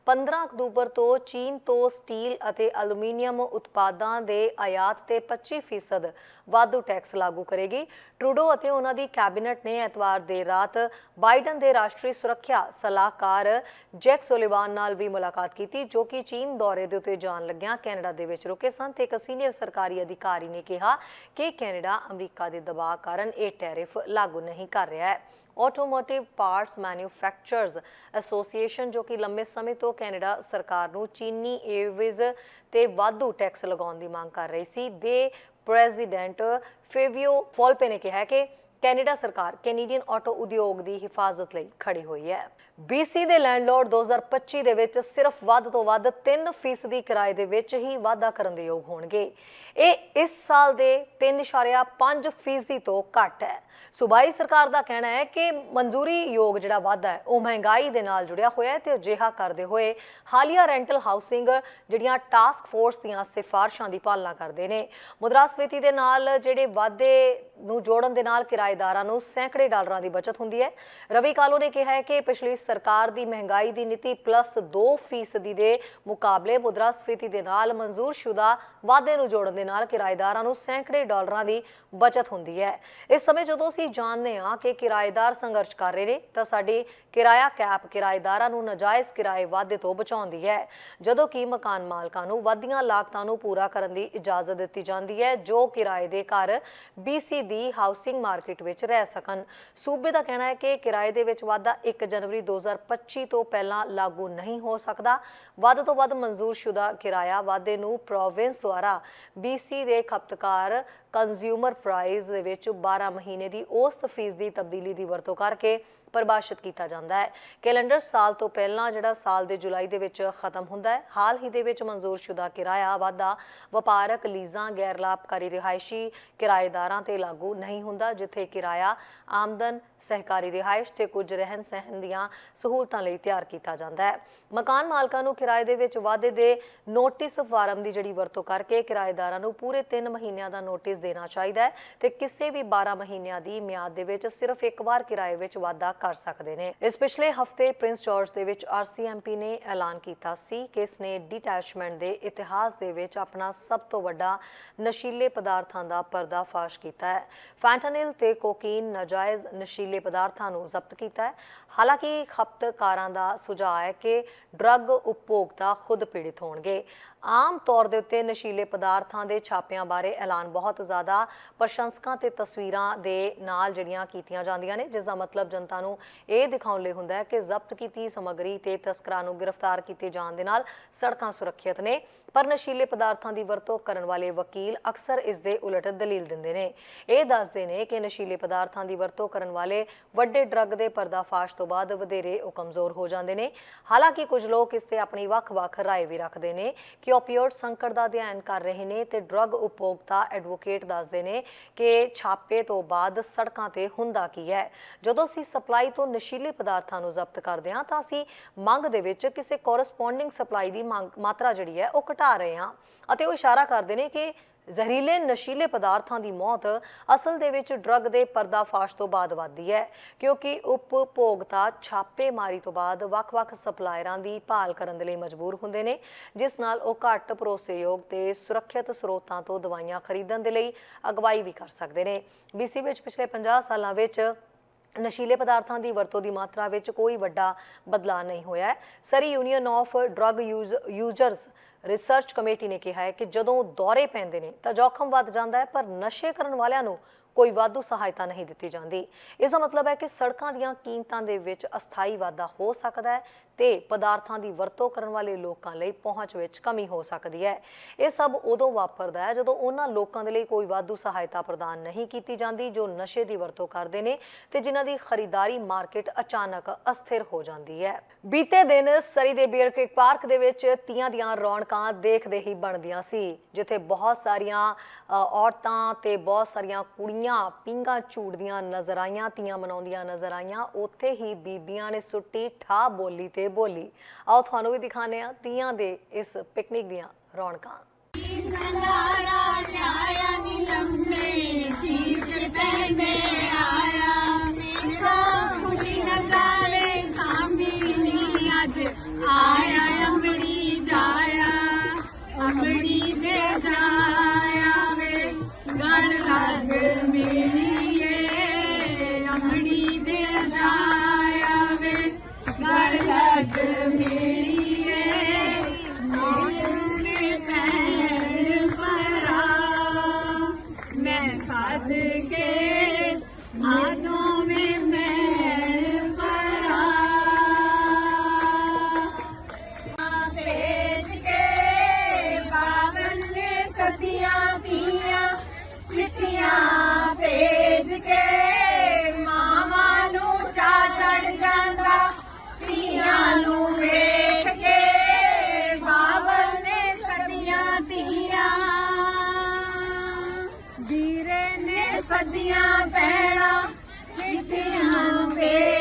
15 ਅਕਤੂਬਰ ਤੋਂ ਚੀਨ ਤੋਂ ਸਟੀਲ ਅਤੇ ਐਲੂਮੀਨੀਅਮ ਉਤਪਾਦਾਂ ਦੇ ਆਯਾਤ ਤੇ 25% ਵਾਧੂ ਟੈਕਸ ਲਾਗੂ ਕਰੇਗੀ। ਟਰੂਡੋ ਅਤੇ ਉਹਨਾਂ ਦੀ ਕੈਬਨਿਟ ਨੇ ਐਤਵਾਰ ਦੇਰ ਰਾਤ ਬਾਈਡਨ ਦੇ ਰਾਸ਼ਟਰੀ ਸੁਰੱਖਿਆ ਸਲਾਹਕਾਰ ਜੈਕ ਸੋਲੀਵਾਨ ਨਾਲ ਵੀ ਮੁਲਾਕਾਤ ਕੀਤੀ, ਜੋ ਕਿ ਚੀਨ ਦੌਰੇ ਦੇ ਉੱਤੇ ਜਾਣ ਲੱਗਿਆਂ ਕੈਨੇਡਾ ਦੇ ਵਿੱਚ ਰੁਕੇ ਸਨ ਤੇ ਇੱਕ ਸੀਨੀਅਰ ਸਰਕਾਰੀ ਅਧਿਕਾਰੀ ਨੇ ਕਿਹਾ ਕਿ ਕੈਨੇਡਾ, ਅਮਰੀਕਾ ਦੇ ਦਬਾਅ ਕਾਰਨ ਇਹ ਟੈਰਿਫ ਲਾਗੂ ਨਹੀਂ ਕਰ ਰਿਹਾ ਹੈ। ਆਟੋਮੋਟਿਵ ਪਾਰਟਸ ਮੈਨੂਫੈਕਚਰਰਸ ਐਸੋਸੀਏਸ਼ਨ ਜੋ ਕਿ ਲੰਬੇ ਸਮੇਂ ਤੋਂ ਕੈਨੇਡਾ ਸਰਕਾਰ ਨੂੰ ਚੀਨੀ ਏਅਰਵੇਜ਼ ਤੇ ਵਾਧੂ ਟੈਕਸ ਲਗਾਉਣ ਦੀ ਮੰਗ ਕਰ ਰਹੀ ਸੀ, ਦੇ ਪ੍ਰੈਜ਼ੀਡੈਂਟ ਫੇਵੀਓ ਫੋਲਪੇ ਨੇ ਕਿਹਾ ਕਿ ਕੈਨੇਡਾ ਸਰਕਾਰ ਕੈਨੇਡੀਅਨ ਆਟੋ ਉਦਯੋਗ ਦੀ ਹਿਫਾਜ਼ਤ ਲਈ ਖੜੀ ਹੋਈ ਹੈ। BC ਦੇ ਲੈਂਡਲੋਰਡ 2025 ਦੇ ਵਿੱਚ ਸਿਰਫ ਵੱਧ ਤੋਂ ਵੱਧ 3% ਕਿਰਾਏ ਦੇ ਵਿੱਚ ਹੀ ਵਾਧਾ ਕਰਨ ਦੇ ਯੋਗ ਹੋਣਗੇ। ਇਹ ਇਸ ਸਾਲ ਦੇ 3.5% ਤੋਂ ਘੱਟ ਹੈ। ਸੂਬਾਈ ਸਰਕਾਰ ਦਾ ਕਹਿਣਾ ਹੈ ਕਿ ਮਨਜ਼ੂਰੀ ਯੋਗ ਜਿਹੜਾ ਵਾਧਾ ਹੈ, ਉਹ ਮਹਿੰਗਾਈ ਦੇ ਨਾਲ ਜੁੜਿਆ ਹੋਇਆ ਹੈ ਤੇ ਅਜਿਹਾ ਕਰਦੇ ਹੋਏ ਹਾਲੀਆ ਰੈਂਟਲ ਹਾਊਸਿੰਗ ਜਿਹੜੀਆਂ ਟਾਸਕ ਫੋਰਸ ਦੀਆਂ ਸਿਫਾਰਸ਼ਾਂ ਦੀ ਪਾਲਣਾ ਕਰਦੇ ਨੇ। ਮੁਦਰਾਸਫੀਤੀ ਦੇ ਨਾਲ ਜਿਹੜੇ ਵਾਧੇ ਨੂੰ ਜੋੜਨ ਦੇ ਨਾਲ ਕਿਰਾਏਦਾਰਾਂ ਨੂੰ ਸੈਂਕੜੇ ਡਾਲਰਾਂ ਦੀ ਬਚਤ ਹੁੰਦੀ ਹੈ। ਰਵੀ ਕਾਲੋ ਨੇ ਕਿਹਾ ਹੈ ਕਿ ਪਿਛਲੀ ਸਰਕਾਰ ਦੀ ਮਹਿੰਗਾਈ ਦੀ ਨੀਤੀ ਪਲੱਸ 2% ਦੇ ਮੁਕਾਬਲੇ ਮੁਦਰਾਸਫੀਤੀ ਦੇ ਨਾਲ ਮਨਜ਼ੂਰਸ਼ੁਦਾ ਵਾਧੇ ਨੂੰ ਜੋੜਨ ਦੇ ਨਾਲ ਕਿਰਾਏਦਾਰਾਂ ਨੂੰ ਸੈਂਕੜੇ ਡਾਲਰਾਂ ਦੀ ਬਚਤ ਹੁੰਦੀ ਹੈ। ਇਸ ਸਮੇਂ ਜਦੋਂ ਅਸੀਂ ਜਾਣਦੇ ਹਾਂ ਕਿ ਕਿਰਾਏਦਾਰ ਸੰਘਰਸ਼ ਕਰ ਰਹੇ ਨੇ, ਤਾਂ ਸਾਡੀ ਕਿਰਾਇਆ ਕੈਪ ਕਿਰਾਏਦਾਰਾਂ ਨੂੰ ਨਾਜਾਇਜ਼ ਕਿਰਾਏ ਵਾਧੇ ਤੋਂ ਬਚਾਉਂਦੀ ਹੈ। ਜਦੋਂ ਕਿ ਮਕਾਨ ਮਾਲਕਾਂ ਨੂੰ ਵਾਧੀਆਂ ਲਾਗਤਾਂ ਨੂੰ ਪੂਰਾ ਕਰਨ ਦੀ ਇਜਾਜ਼ਤ ਦਿੱਤੀ ਜਾਂਦੀ ਹੈ, ਜੋ ਕਿਰਾਏ ਦੇ ਘਰ BC ਦੀ ਹਾਊਸਿੰਗ ਮਾਰਕੀਟ ਵਿੱਚ ਰਹਿ ਸਕਣ। ਸੂਬੇ ਦਾ ਕਹਿਣਾ ਹੈ ਕਿ ਕਿਰਾਏ ਦੇ ਵਿੱਚ ਵਾਧਾ 1 ਜਨਵਰੀ 2025 ਤੋਂ ਪਹਿਲਾਂ ਲਾਗੂ ਨਹੀਂ ਹੋ ਸਕਦਾ। ਵੱਧ ਤੋਂ ਵੱਧ ਮਨਜ਼ੂਰਸ਼ੁਦਾ ਕਿਰਾਇਆ ਵਾਧੇ ਨੂੰ ਪ੍ਰੋਵਿੰਸ ਦੁਆਰਾ BC ਦੇ ਖਪਤਕਾਰ ਕੰਜ਼ਿਊਮਰ ਪ੍ਰਾਈਸ ਦੇ ਵਿੱਚ 12 ਮਹੀਨੇ ਦੀ ਔਸਤ ਫੀਸ ਦੀ ਤਬਦੀਲੀ ਦੀ ਵਰਤੋਂ ਕਰਕੇ ਪਰਿਭਾਸ਼ਿਤ ਕੀਤਾ ਜਾਂਦਾ ਹੈ। ਕੈਲੰਡਰ ਸਾਲ ਤੋਂ ਪਹਿਲਾਂ ਜਿਹੜਾ ਸਾਲ ਦੇ ਜੁਲਾਈ ਦੇ ਵਿੱਚ ਖਤਮ ਹੁੰਦਾ ਹੈ। ਹਾਲ ਹੀ ਦੇ ਵਿੱਚ ਮਨਜ਼ੂਰਸ਼ੁਦਾ ਕਿਰਾਇਆ ਵਾਧਾ, ਵਪਾਰਕ ਲੀਜ਼ਾਂ ਗੈਰ ਲਾਭਕਾਰੀ ਰਿਹਾਇਸ਼ੀ ਕਿਰਾਏਦਾਰਾਂ ਤੇ ਲਾਗੂ ਨਹੀਂ ਹੁੰਦਾ, ਜਿੱਥੇ ਕਿਰਾਇਆ, ਆਮਦਨ, ਸਹਿਕਾਰੀ ਰਿਹਾਇਸ਼ ਤੇ ਕੁਝ ਰਹਿਣ ਸਹਿਣ ਦੀਆਂ ਸਹੂਲਤਾਂ ਲਈ ਤਿਆਰ ਕੀਤਾ ਜਾਂਦਾ ਹੈ। ਮਕਾਨ ਮਾਲਕਾਂ ਨੂੰ ਕਿਰਾਏ ਦੇ ਵਿੱਚ ਵਾਧੇ ਦੇ ਨੋਟਿਸ ਫਾਰਮ ਦੀ ਜਿਹੜੀ ਵਰਤੋਂ ਕਰਕੇ ਕਿਰਾਏਦਾਰਾਂ ਨੂੰ ਪੂਰੇ 3 ਮਹੀਨਿਆਂ ਦਾ ਨੋਟਿਸ ਦੇਣਾ ਚਾਹੀਦਾ ਹੈ ਤੇ ਕਿਸੇ ਵੀ 12 ਮਹੀਨਿਆਂ ਦੀ ਮਿਆਦ ਦੇ ਵਿੱਚ ਸਿਰਫ ਇੱਕ ਵਾਰ ਕਿਰਾਏ ਵਿੱਚ ਵਾਧਾ ਕਰ ਸਕਦੇ ਨੇ। ਇਸ ਪਿਛਲੇ ਹਫ਼ਤੇ ਪ੍ਰਿੰਸ ਜਾਰਜ ਦੇ ਵਿੱਚ ਆਰਸੀਐਮਪੀ ਨੇ ਐਲਾਨ ਕੀਤਾ ਸੀ ਕਿ ਇਸ ਨੇ ਡਿਟੈਚਮੈਂਟ ਦੇ ਇਤਿਹਾਸ ਦੇ ਵਿੱਚ ਆਪਣਾ ਸਭ ਤੋਂ ਵੱਡਾ ਨਸ਼ੀਲੇ ਪਦਾਰਥਾਂ ਦਾ ਪਰਦਾਫਾਸ਼ ਕੀਤਾ ਹੈ। ਫੈਂਟਾਨਿਲ ਤੇ ਕੋਕੀਨ ਨਾਜਾਇਜ਼ ਨਸ਼ੀਲੇ ਪਦਾਰਥਾਂ ਨੂੰ ਜ਼ਬਤ ਕੀਤਾ ਹੈ। ਹਾਲਾਂਕਿ ਖਪਤਕਾਰਾਂ ਦਾ ਸੁਝਾਅ ਹੈ ਕਿ ਡਰੱਗ ਉਪਭੋਗਤਾ ਖੁਦ ਪੀੜਿਤ ਹੋਣਗੇ। ਆਮ ਤੌਰ ਦੇ ਉੱਤੇ ਨਸ਼ੀਲੇ ਪਦਾਰਥਾਂ ਦੇ ਛਾਪਿਆਂ ਬਾਰੇ ਐਲਾਨ ਬਹੁਤ ਜ਼ਿਆਦਾ, ਪ੍ਰਸ਼ੰਸਕਾਂ ਤੇ ਤਸਵੀਰਾਂ ਦੇ ਨਾਲ ਜਿਹੜੀਆਂ ਕੀਤੀਆਂ ਜਾਂਦੀਆਂ ਨੇ ਜਿਸ ਦਾ ਮਤਲਬ ਜਨਤਾ ਨੂੰ ਇਹ ਦਿਖਾਉਣ ਲਈ ਹੁੰਦਾ ਹੈ ਕਿ ਜ਼ਬਤ ਕੀਤੀ ਸਮੱਗਰੀ ਤੇ ਤਸਕਰਾਂ ਨੂੰ ਗ੍ਰਿਫਤਾਰ ਕੀਤੇ ਜਾਣ ਦੇ ਨਾਲ ਸੜਕਾਂ ਸੁਰੱਖਿਅਤ ਨੇ। ਪਰ ਨਸ਼ੀਲੇ ਪਦਾਰਥਾਂ ਦੀ ਵਰਤੋਂ ਕਰਨ ਵਾਲੇ ਵਕੀਲ ਅਕਸਰ ਇਸ ਦੇ ਉਲਟ ਦਲੀਲ ਦਿੰਦੇ ਨੇ। ਇਹ ਦੱਸਦੇ ਨੇ ਕਿ ਨਸ਼ੀਲੇ ਪਦਾਰਥਾਂ ਦੀ ਵਰਤੋਂ ਕਰਨ ਵਾਲੇ ਵੱਡੇ ਡਰੱਗ ਦੇ ਪਰਦਾਫਾਸ਼ ਤੋਂ ਬਾਅਦ ਵਧੇਰੇ ਉਹ ਕਮਜ਼ੋਰ ਹੋ ਜਾਂਦੇ ਨੇ। ਹਾਲਾਂਕਿ ਕੁਝ ਲੋਕ ਇਸ ਤੇ ਆਪਣੀ ਵੱਖ-ਵੱਖ ਰਾਏ ਵੀ ਰੱਖਦੇ ਨੇ ਕਿ ਓਪੀਓਇਡ ਸੰਕਟ ਦਾ ਅਧਿਐਨ ਕਰ ਰਹੇ ਨੇ ਤੇ ਡਰੱਗ ਉਪਭੋਗਤਾ ਐਡਵੋਕੇਟ ਦੱਸਦੇ ਨੇ ਕਿ ਛਾਪੇ ਤੋਂ ਬਾਅਦ ਸੜਕਾਂ ਤੇ ਹੁੰਦਾ ਕੀ ਹੈ। ਜਦੋਂ ਅਸੀਂ ਸਪਲਾਈ ਤੋਂ ਨਸ਼ੀਲੇ ਪਦਾਰਥਾਂ ਨੂੰ ਜ਼ਬਤ ਕਰਦੇ ਹਾਂ ਤਾਂ ਅਸੀਂ ਮੰਗ ਦੇ ਵਿੱਚ ਕਿਸੇ ਕੋਰਸਪੋਂਡਿੰਗ ਸਪਲਾਈ ਦੀ ਮੰਗ ਮਾਤਰਾ ਜਿਹੜੀ ਹੈ ਉਹ ਘਟਾ ਰਹੇ ਹਾਂ ਅਤੇ ਉਹ ਇਸ਼ਾਰਾ ਕਰਦੇ ਨੇ ਕਿ ਜ਼ਹਿਰੀਲੇ ਨਸ਼ੀਲੇ ਪਦਾਰਥਾਂ ਦੀ ਮੌਤ ਅਸਲ ਦੇ ਵਿੱਚ ਡਰੱਗ ਦੇ ਪਰਦਾਫਾਸ਼ ਤੋਂ ਬਾਅਦ ਵੱਧਦੀ ਹੈ, ਕਿਉਂਕਿ ਉਪਭੋਗਤਾ ਛਾਪੇਮਾਰੀ ਤੋਂ ਬਾਅਦ ਵੱਖ-ਵੱਖ ਸਪਲਾਇਰਾਂ ਦੀ ਭਾਲ ਕਰਨ ਦੇ ਲਈ ਮਜਬੂਰ ਹੁੰਦੇ ਨੇ, ਜਿਸ ਨਾਲ ਉਹ ਘੱਟ ਭਰੋਸੇਯੋਗ ਤੇ ਸੁਰੱਖਿਅਤ ਸਰੋਤਾਂ ਤੋਂ ਦਵਾਈਆਂ ਖਰੀਦਣ ਦੇ ਲਈ ਅਗਵਾਈ ਵੀ ਕਰ ਸਕਦੇ ਨੇ। BC ਵਿੱਚ ਪਿਛਲੇ 50 ਸਾਲਾਂ ਵਿੱਚ ਨਸ਼ੀਲੇ ਪਦਾਰਥਾਂ ਦੀ ਵਰਤੋਂ ਦੀ ਮਾਤਰਾ ਵਿੱਚ ਕੋਈ ਵੱਡਾ ਬਦਲਾਅ ਨਹੀਂ ਹੋਇਆ ਹੈ। Surrey union of drug users research committee ਨੇ ਕਿਹਾ ਹੈ ਕਿ ਜਦੋਂ ਦੌਰੇ ਪੈਂਦੇ ਨੇ ਤਾਂ ਜੋਖਮ ਵੱਧ ਜਾਂਦਾ ਹੈ, ਪਰ ਨਸ਼ੇ ਕਰਨ ਵਾਲਿਆਂ ਨੂੰ ਕੋਈ ਵਾਧੂ ਸਹਾਇਤਾ ਨਹੀਂ ਦਿੱਤੀ ਜਾਂਦੀ। ਇਸ ਦਾ ਮਤਲਬ ਹੈ ਕਿ ਸੜਕਾਂ ਦੀਆਂ ਕੀਮਤਾਂ ਦੇ ਵਿੱਚ ਅਸਥਾਈ ਵਾਧਾ ਹੋ ਸਕਦਾ ਹੈ ਤੇ ਪਦਾਰਥਾਂ ਦੀ ਵਰਤੋਂ ਕਰਨ ਵਾਲੇ ਲੋਕਾਂ ਲਈ ਪਹੁੰਚ ਵਿੱਚ ਕਮੀ ਹੋ ਸਕਦੀ ਹੈ। ਇਹ ਸਭ ਉਦੋਂ ਵਾਪਰਦਾ ਹੈ ਜਦੋਂ ਉਹਨਾਂ ਲੋਕਾਂ ਦੇ ਲਈ ਕੋਈ ਵਾਧੂ ਸਹਾਇਤਾ ਪ੍ਰਦਾਨ ਨਹੀਂ ਕੀਤੀ ਜਾਂਦੀ, ਜੋ ਨਸ਼ੇ ਦੀ ਵਰਤੋਂ ਕਰਦੇ ਨੇ ਤੇ ਜਿਨ੍ਹਾਂ ਦੀ ਖਰੀਦਦਾਰੀ ਮਾਰਕੀਟ ਅਚਾਨਕ ਅਸਥਿਰ ਹੋ ਜਾਂਦੀ ਹੈ। ਬੀਤੇ ਦਿਨ ਸਰੀ ਦੇ ਬੀਅਰ ਪਾਰਕ ਦੇ ਵਿੱਚ ਤੀਆਂ ਦੀਆਂ ਰੌਣਕਾਂ ਦੇਖਦੇ ਹੀ ਬਣਦੀਆਂ ਸੀ, ਜਿੱਥੇ ਬਹੁਤ ਸਾਰੀਆਂ ਔਰਤਾਂ ਤੇ ਬਹੁਤ ਸਾਰੀਆਂ ਕੁੜੀਆਂ ਪਿੰਗਾ ਝੂੜਦੀਆਂ ਨਜ਼ਰ ਆਈਆਂ, ਤੀਆਂ ਮਨਾਉਂਦੀਆਂ ਨਜ਼ਰ ਆਈਆਂ। ਉੱਥੇ ਹੀ ਬੀਬੀਆਂ ਨੇ ਸੁੱਟੀ ਠਾ ਬੋਲੀ ਤੇ ਬੋਲੀ। ਆਓ ਤੁਹਾਨੂੰ ਵੀ ਦਿਖਾਣੇ ਆ ਤੀਆਂ ਦੇ ਇਸ ਪਿਕਨਿਕ ਦੀਆਂ ਰੌਣਕਾਂ। ਸੰਦਾਰਾ ਲਿਆਇਆ ਨੀ ਲੰਮੇ ਚੀਰ ਪੈਂਦੇ ਆਇਆ ਮੇਰਾ ਖੁਸ਼ੀ ਨਜ਼ਾਰੇ ਸਾਂਭੀ ਨੀ ਅੱਜ ਆਇਆ ਅੰਬੜੀ ਜਾਇਆ ਅੰਬੜੀ ਦੇ ਜਾਇਆ ਵੇ ਗਣ ਲੱਗ ਮੇਰੀਏ ਨੇ ਸਦੀਆਂ ਪੈਣਾ ਚਿੱਠੀਆਂ ਭੇਜ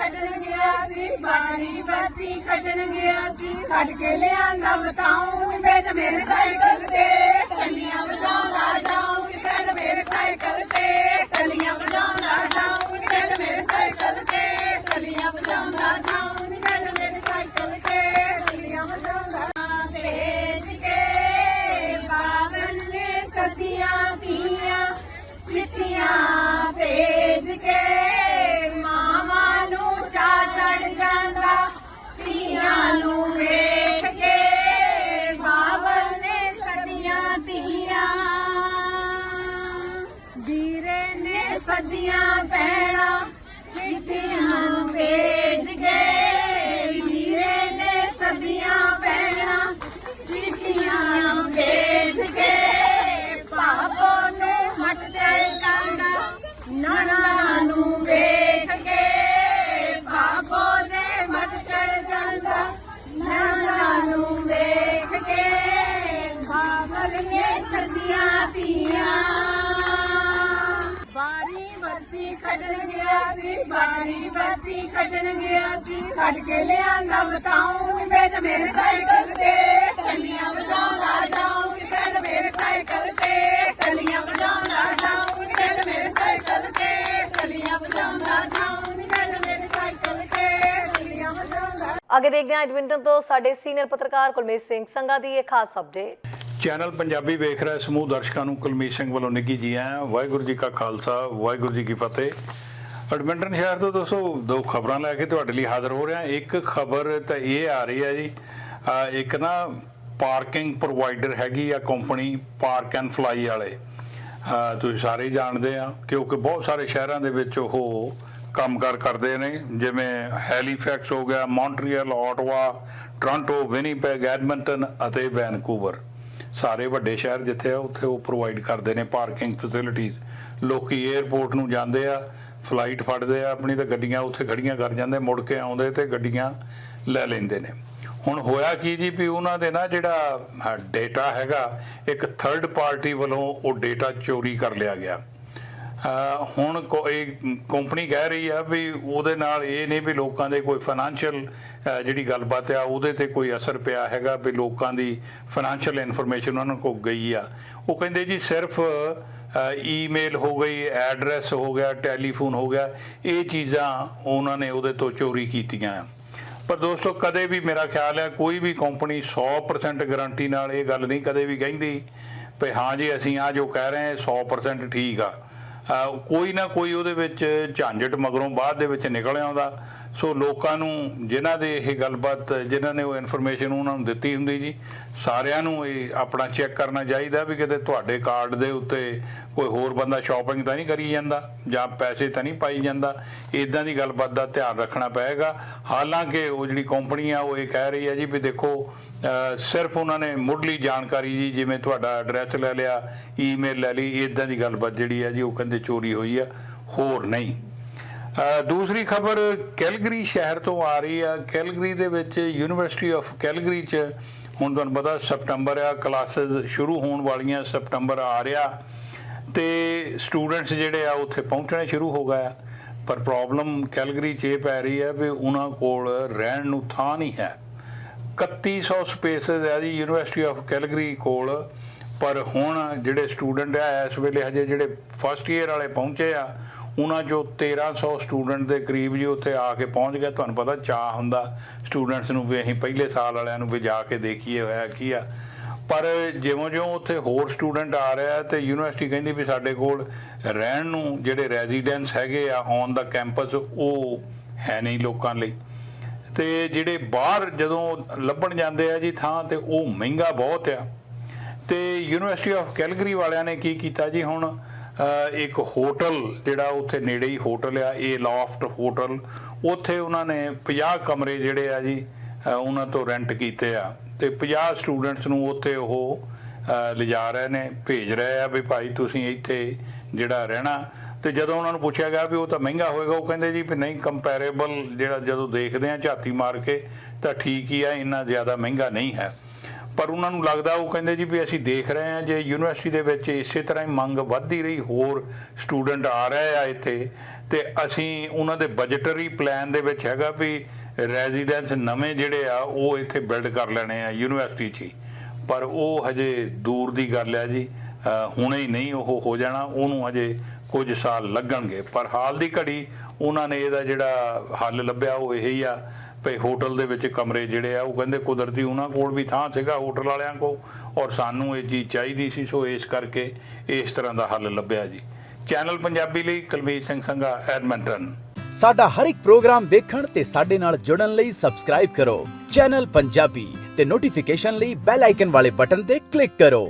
ਵਰਸੀ ਗਿਆ ਸੀ ਬਾਰੀ ਵਰਸੀ ਖੱਟਣ ਗਿਆ ਸੀ। ਖੱਟ ਕੇ ਲਿਆਂਦਾ ਬਤਾਉਂ ਵੇਚ ਮੇਰੇ ਸਾਈਕਲ ਤੇ। ਟੱਲੀਆਂ ਵਜਾਉਂਦਾ ਜਾਉਂ ਵੇਚ ਮੇਰੇ ਸਾਈਕਲ ਤੇ। ਟੱਲੀਆਂ ਵਜਾਉਂਦਾ ਜਾਉਂ ਵੇਚ ਮੇਰੇ ਸਾਈਕਲ ਤੇ। ਟੱਲੀਆਂ ਵਜਾਉਂਦਾ ਜਾਉਂ ਵੇਚ ਮੇਰੇ ਸਾਈਕਲ ਤੇ। ਟੱਲੀਆਂ ਵਜਾਉਂਦਾ ਭੇਜ ਕੇ ਬਾਵਨ ਨੇ ਸਦੀਆਂ ਧੀਆਂ ਚਿੱਠੀਆਂ ਭੇਜ ਕੇ ਧੀਆਂ ਨੂੰ ਵੇਖ ਕੇ ਬਾਬਲ ਨੇ ਸਦੀਆਂ ਧੀਆਂ ਵੀਰੇ ਨੇ ਸਦੀਆਂ ਪੈਣਾ ਜਿੱਤਿਆਂ ਵੇ ਬਰਸੀ ਗਿਆ ਸੀ ਬਾਰੀ ਬਰਸੀ ਖੱਟਣ ਗਿਆ ਸੀ। ਖੱਟ ਕੇ ਲਿਆਂਦਾ ਬਤਾਉਂ ਵੇਚ ਮੇਰੇ ਸਾਈਕਲ ਤੇ। ਟੱਲੀਆਂ ਵਜਾਉਂਦਾ ਜਾਉਂ ਵੇਚ ਮੇਰੇ ਸਾਈਕਲ ਤੇ। ਟੱਲੀਆਂ ਵਜਾਉਂਦਾ ਜਾਉਂ ਵੇਚ ਮੇਰੇ ਸਾਈਕਲ ਤੇ। ਟੱਲੀਆਂ ਵਜਾਉਂਦਾ ਜਾਉਂ ਵੇਚ ਮੇਰੇ ਸਾਈਕਲ ਤੇ। ਟੱਲੀਆਂ ਵਜਾਉਂਦਾ ਅੱਗੇ ਦੇਖਦੇ ਹਾਂ ਐਡਮਿੰਟਨ ਤੋਂ ਸਾਡੇ ਸੀਨੀਅਰ ਪੱਤਰਕਾਰ ਕੁਲਮੀਤ ਸਿੰਘ ਸੰਘਾ ਦੀ ਇਹ ਖਾਸ ਅਪਡੇਟ ਚੈਨਲ ਪੰਜਾਬੀ ਵੇਖ ਰਹੇ ਸਮੂਹ ਦਰਸ਼ਕਾਂ ਨੂੰ ਕੁਲਮੀਤ ਸਿੰਘ ਵੱਲੋਂ ਨਿੱਘੀ ਜੀ ਆਇਆਂ। ਵਾਹਿਗੁਰੂ ਜੀ ਕਾ ਖਾਲਸਾ, ਵਾਹਿਗੁਰੂ ਜੀ ਕੀ ਫਤਿਹ। ਐਡਮਿੰਟਨ ਸ਼ਹਿਰ ਤੋਂ ਦੋਸਤੋ, ਦੋ ਖਬਰਾਂ ਲੈ ਕੇ ਤੁਹਾਡੇ ਲਈ ਹਾਜ਼ਰ ਹੋ ਰਿਹਾ। ਇੱਕ ਖਬਰ ਤਾਂ ਇਹ ਆ ਰਹੀ ਹੈ ਜੀ ਇੱਕ ਨਾ ਪਾਰਕਿੰਗ ਪ੍ਰੋਵਾਈਡਰ ਹੈਗੀ ਆ ਕੰਪਨੀ ਪਾਰਕ ਐਂਡ ਫਲਾਈ ਵਾਲੇ। ਤੁਸੀਂ ਸਾਰੇ ਹੀ ਜਾਣਦੇ ਆ, ਕਿਉਂਕਿ ਬਹੁਤ ਸਾਰੇ ਸ਼ਹਿਰਾਂ ਦੇ ਵਿੱਚ ਉਹ ਕੰਮਕਾਰ ਕਰਦੇ ਨੇ, ਜਿਵੇਂ ਹੈਲੀਫੈਕਸ ਹੋ ਗਿਆ Montreal Ottawa Toronto Winnipeg Edmonton ਅਤੇ ਵੈਨਕੂਵਰ ਸਾਰੇ ਵੱਡੇ ਸ਼ਹਿਰ ਜਿੱਥੇ ਆ, ਉੱਥੇ ਉਹ ਪ੍ਰੋਵਾਈਡ ਕਰਦੇ ਨੇ ਪਾਰਕਿੰਗ ਫੈਸਿਲਿਟੀਜ਼ ਲੋਕੀ 에ਅਰਪੋਰਟ ਨੂੰ ਜਾਂਦੇ ਆ ਫਲਾਈਟ ਫੜਦੇ ਆ, ਆਪਣੀ ਤਾਂ ਗੱਡੀਆਂ ਉੱਥੇ ਖੜੀਆਂ ਕਰ ਜਾਂਦੇ, ਮੁੜ ਕੇ ਆਉਂਦੇ ਤੇ ਗੱਡੀਆਂ ਲੈ ਲੈਂਦੇ ਨੇ। ਹੁਣ ਹੋਇਆ ਕੀ ਜੀ ਵੀ ਉਹਨਾਂ ਦੇ ਨਾ ਜਿਹੜਾ ਡੇਟਾ ਹੈਗਾ, ਇੱਕ ਥਰਡ ਪਾਰਟੀ ਵੱਲੋਂ ਉਹ ਡੇਟਾ ਚੋਰੀ ਕਰ ਲਿਆ ਗਿਆ। ਹੁਣ ਕੋਈ ਕੰਪਨੀ ਕਹਿ ਰਹੀ ਆ ਵੀ ਉਹਦੇ ਨਾਲ ਇਹ ਨਹੀਂ ਵੀ ਲੋਕਾਂ ਦੇ ਕੋਈ ਫਾਈਨੈਂਸ਼ੀਅਲ ਜਿਹੜੀ ਗੱਲਬਾਤ ਆ ਉਹਦੇ ਤੇ ਕੋਈ ਅਸਰ ਪਿਆ ਹੈਗਾ ਵੀ ਲੋਕਾਂ ਦੀ ਫਾਈਨੈਂਸ਼ੀਅਲ ਇਨਫੋਰਮੇਸ਼ਨ ਉਹਨਾਂ ਕੋਲ ਗਈ ਆ। ਉਹ ਕਹਿੰਦੇ ਜੀ ਸਿਰਫ ਈਮੇਲ ਹੋ ਗਈ ਐਡਰੈਸ ਹੋ ਗਿਆ ਟੈਲੀਫੋਨ ਹੋ ਗਿਆ, ਇਹ ਚੀਜ਼ਾਂ ਉਹਨਾਂ ਨੇ ਉਹਦੇ ਤੋਂ ਚੋਰੀ ਕੀਤੀਆਂ ਆ। ਪਰ ਦੋਸਤੋ ਕਦੇ ਵੀ ਮੇਰਾ ਖਿਆਲ ਹੈ ਕੋਈ ਵੀ ਕੰਪਨੀ 100% ਗਾਰੰਟੀ ਨਾਲ ਇਹ ਗੱਲ ਨਹੀਂ ਕਦੇ ਵੀ ਕਹਿੰਦੀ ਵੀ ਹਾਂ ਜੀ ਅਸੀਂ ਆ ਜੋ ਕਹਿ ਰਹੇ ਹਾਂ 100% ਠੀਕ ਆ। ਕੋਈ ਨਾ ਕੋਈ ਉਹਦੇ ਵਿੱਚ ਝਾਂਜਟ ਮਗਰੋਂ ਬਾਅਦ ਦੇ ਵਿੱਚ ਨਿਕਲ ਆਉਂਦਾ। ਸੋ ਲੋਕਾਂ ਨੂੰ, ਜਿਨ੍ਹਾਂ ਦੇ ਇਹ ਗੱਲਬਾਤ, ਜਿਨ੍ਹਾਂ ਨੇ ਉਹ ਇਨਫੋਰਮੇਸ਼ਨ ਉਹਨਾਂ ਨੂੰ ਦਿੱਤੀ ਹੁੰਦੀ ਜੀ, ਸਾਰਿਆਂ ਨੂੰ ਇਹ ਆਪਣਾ ਚੈੱਕ ਕਰਨਾ ਚਾਹੀਦਾ ਵੀ ਕਿਤੇ ਤੁਹਾਡੇ ਕਾਰਡ ਦੇ ਉੱਤੇ ਕੋਈ ਹੋਰ ਬੰਦਾ ਸ਼ਾਪਿੰਗ ਤਾਂ ਨਹੀਂ ਕਰੀ ਜਾਂਦਾ, ਜਾਂ ਪੈਸੇ ਤਾਂ ਨਹੀਂ ਪਾਈ ਜਾਂਦਾ। ਇਦਾਂ ਦੀ ਗੱਲਬਾਤ ਦਾ ਧਿਆਨ ਰੱਖਣਾ ਪਏਗਾ। ਹਾਲਾਂਕਿ ਉਹ ਜਿਹੜੀ ਕੰਪਨੀ ਆ, ਉਹ ਇਹ ਕਹਿ ਰਹੀ ਹੈ ਜੀ ਵੀ ਦੇਖੋ ਸਿਰਫ ਉਹਨਾਂ ਨੇ ਮੁੱਢਲੀ ਜਾਣਕਾਰੀ ਜੀ, ਜਿਵੇਂ ਤੁਹਾਡਾ ਐਡਰੈਸ ਲੈ ਲਿਆ ਈਮੇਲ ਲੈ ਲਈ ਇਦਾਂ ਦੀ ਗੱਲਬਾਤ ਜਿਹੜੀ ਹੈ ਜੀ, ਉਹ ਕਹਿੰਦੇ ਚੋਰੀ ਹੋਈ ਆ, ਹੋਰ ਨਹੀਂ। ਦੂਸਰੀ ਖਬਰ, ਕੈਲਗਰੀ ਸ਼ਹਿਰ ਤੋਂ ਆ ਰਹੀ ਆ। ਕੈਲਗਰੀ ਦੇ ਵਿੱਚ ਯੂਨੀਵਰਸਿਟੀ ਆਫ ਕੈਲਗਰੀ ਚ ਹੁਣ ਤੁਹਾਨੂੰ ਪਤਾ ਸਪਟੰਬਰ ਆ, ਕਲਾਸਿਸ ਸ਼ੁਰੂ ਹੋਣ ਵਾਲੀਆਂ ਸਪਟੰਬਰ ਆ ਰਿਹਾ। ਤੇ ਸਟੂਡੈਂਟਸ ਜਿਹੜੇ ਆ, ਉੱਥੇ ਪਹੁੰਚਣੇ ਸ਼ੁਰੂ ਹੋ ਗਏ ਆ। ਪਰ ਪ੍ਰੋਬਲਮ ਕੈਲਗਰੀ 'ਚ ਇਹ ਪੈ ਰਹੀ ਹੈ ਵੀ ਉਹਨਾਂ ਕੋਲ ਰਹਿਣ ਨੂੰ ਥਾਂ ਨਹੀਂ ਹੈ। 3100 ਸਪੇਸਸ ਹੈ ਜੀ ਯੂਨੀਵਰਸਿਟੀ ਆਫ ਕੈਲਗਰੀ ਕੋਲ। ਪਰ ਹੁਣ ਜਿਹੜੇ ਸਟੂਡੈਂਟ ਆ, ਇਸ ਵੇਲੇ ਹਜੇ ਜਿਹੜੇ ਫਸਟ ਈਅਰ ਵਾਲੇ ਪਹੁੰਚੇ ਆ ਉਹਨਾਂ ਚੋਂ 1300 ਸਟੂਡੈਂਟ ਦੇ ਕਰੀਬ ਜੀ ਉੱਥੇ ਆ ਕੇ ਪਹੁੰਚ ਗਏ। ਤੁਹਾਨੂੰ ਪਤਾ ਚਾਹ ਹੁੰਦਾ, ਸਟੂਡੈਂਟਸ ਨੂੰ ਵੀ ਅਸੀਂ ਪਹਿਲੇ ਸਾਲ ਵਾਲਿਆਂ ਨੂੰ ਵੀ ਜਾ ਕੇ ਦੇਖੀਏ ਹੋਇਆ ਕੀ ਆ। ਪਰ ਜਿਉਂ ਜਿਉਂ ਉੱਥੇ ਹੋਰ ਸਟੂਡੈਂਟ ਆ ਰਿਹਾ ਤੇ ਯੂਨੀਵਰਸਿਟੀ ਕਹਿੰਦੀ ਵੀ ਸਾਡੇ ਕੋਲ ਰਹਿਣ ਨੂੰ ਜਿਹੜੇ ਰੈਜ਼ੀਡੈਂਸ ਹੈਗੇ ਆ ਔਨ ਦਾ ਕੈਂਪਸ, ਉਹ ਹੈ ਨਹੀਂ ਲੋਕਾਂ ਲਈ। ਤੇ ਜਿਹੜੇ ਬਾਹਰ ਜਦੋਂ ਲੱਭਣ ਜਾਂਦੇ ਆ ਜੀ ਥਾਂ ਤੇ ਉਹ ਮਹਿੰਗਾ ਬਹੁਤ ਆ। ਤੇ ਯੂਨੀਵਰਸਿਟੀ ਆਫ ਕੈਲਗਰੀ ਵਾਲਿਆਂ ਨੇ ਕੀ ਕੀਤਾ ਜੀ ਹੁਣ ਇੱਕ ਹੋਟਲ ਜਿਹੜਾ ਉੱਥੇ ਨੇੜੇ ਹੀ ਹੋਟਲ ਆ, ਇਹ ਲਾਫਟ ਹੋਟਲ। ਉੱਥੇ ਉਹਨਾਂ ਨੇ 50 ਕਮਰੇ ਜਿਹੜੇ ਆ ਜੀ ਉਹਨਾਂ ਤੋਂ ਰੈਂਟ ਕੀਤੇ ਆ। ਤੇ 50 ਸਟੂਡੈਂਟਸ ਨੂੰ ਉੱਥੇ ਉਹ ਲਿਜਾ ਰਹੇ ਨੇ, ਭੇਜ ਰਹੇ ਆ ਵੀ ਭਾਈ ਤੁਸੀਂ ਇੱਥੇ ਜਿਹੜਾ ਰਹਿਣਾ। ਤੇ ਜਦੋਂ ਉਹਨਾਂ ਨੂੰ ਪੁੱਛਿਆ ਗਿਆ ਵੀ ਉਹ ਤਾਂ ਮਹਿੰਗਾ ਹੋਏਗਾ, ਉਹ ਕਹਿੰਦੇ ਜੀ ਵੀ ਨਹੀਂ ਕੰਪੈਰੇਬਲ ਜਿਹੜਾ ਜਦੋਂ ਦੇਖਦੇ ਆ ਝਾਤੀ ਮਾਰ ਕੇ, ਤਾਂ ਠੀਕ ਹੀ ਆ, ਇੰਨਾ ਜ਼ਿਆਦਾ ਮਹਿੰਗਾ ਨਹੀਂ ਹੈ। ਪਰ ਉਹਨਾਂ ਨੂੰ ਲੱਗਦਾ, ਉਹ ਕਹਿੰਦੇ ਜੀ ਵੀ ਅਸੀਂ ਦੇਖ ਰਹੇ ਹਾਂ, ਜੇ ਯੂਨੀਵਰਸਿਟੀ ਦੇ ਵਿੱਚ ਇਸੇ ਤਰ੍ਹਾਂ ਹੀ ਮੰਗ ਵੱਧਦੀ ਰਹੀ, ਹੋਰ ਸਟੂਡੈਂਟ ਆ ਰਹੇ ਆ ਇੱਥੇ, ਤੇ ਅਸੀਂ ਉਹਨਾਂ ਦੇ ਬਜਟਰੀ ਪਲਾਨ ਦੇ ਵਿੱਚ ਹੈਗਾ ਵੀ ਰੈਜ਼ੀਡੈਂਸ ਨਵੇਂ ਜਿਹੜੇ ਆ, ਉਹ ਇੱਥੇ ਬਿਲਡ ਕਰ ਲੈਣੇ ਆ ਯੂਨੀਵਰਸਿਟੀ 'ਚ ਹੀ। ਪਰ ਉਹ ਹਜੇ ਦੂਰ ਦੀ ਗੱਲ ਆ ਜੀ ਹੁਣੇ ਹੀ ਨਹੀਂ ਉਹ ਹੋ ਜਾਣਾ, ਉਹਨੂੰ ਹਜੇ ਕੁਝ ਸਾਲ ਲੱਗਣਗੇ। ਪਰ ਹਾਲ ਦੀ ਘੜੀ ਉਹਨਾਂ ਨੇ ਇਹਦਾ ਜਿਹੜਾ ਹੱਲ ਲੱਭਿਆ, ਉਹ ਇਹੀ ਆ ਭਈ ਹੋਟਲ ਦੇ ਵਿੱਚ ਕਮਰੇ ਜਿਹੜੇ ਆ, ਉਹ ਕਹਿੰਦੇ ਕੁਦਰਤੀ ਉਹਨਾਂ ਕੋਲ ਵੀ ਥਾਂ ਸੀਗਾ ਹੋਟਲ ਵਾਲਿਆਂ ਕੋ ਔਰ ਸਾਨੂੰ ਇਹ ਚੀਜ਼ ਚਾਹੀਦੀ ਸੀ, ਸੋ ਇਸ ਕਰਕੇ ਇਸ ਤਰ੍ਹਾਂ ਦਾ ਹੱਲ ਲੱਭਿਆ ਜੀ। ਚੈਨਲ ਪੰਜਾਬੀ ਲਈ ਕੁਲਵੀਰ ਸਿੰਘ ਸੰਘਾ, ਐਡਮੰਟਨ। ਸਾਡਾ ਹਰ ਇੱਕ ਪ੍ਰੋਗਰਾਮ ਦੇਖਣ ਤੇ ਸਾਡੇ ਨਾਲ ਜੁੜਨ ਲਈ ਸਬਸਕ੍ਰਾਈਬ ਕਰੋ। ਚੈਨਲ ਪੰਜਾਬੀ ਤੇ ਨੋਟੀਫਿਕੇਸ਼ਨ ਲਈ ਬੈਲ ਆਈਕਨ ਵਾਲੇ ਬਟਨ ਤੇ ਕਲਿੱਕ ਕਰੋ।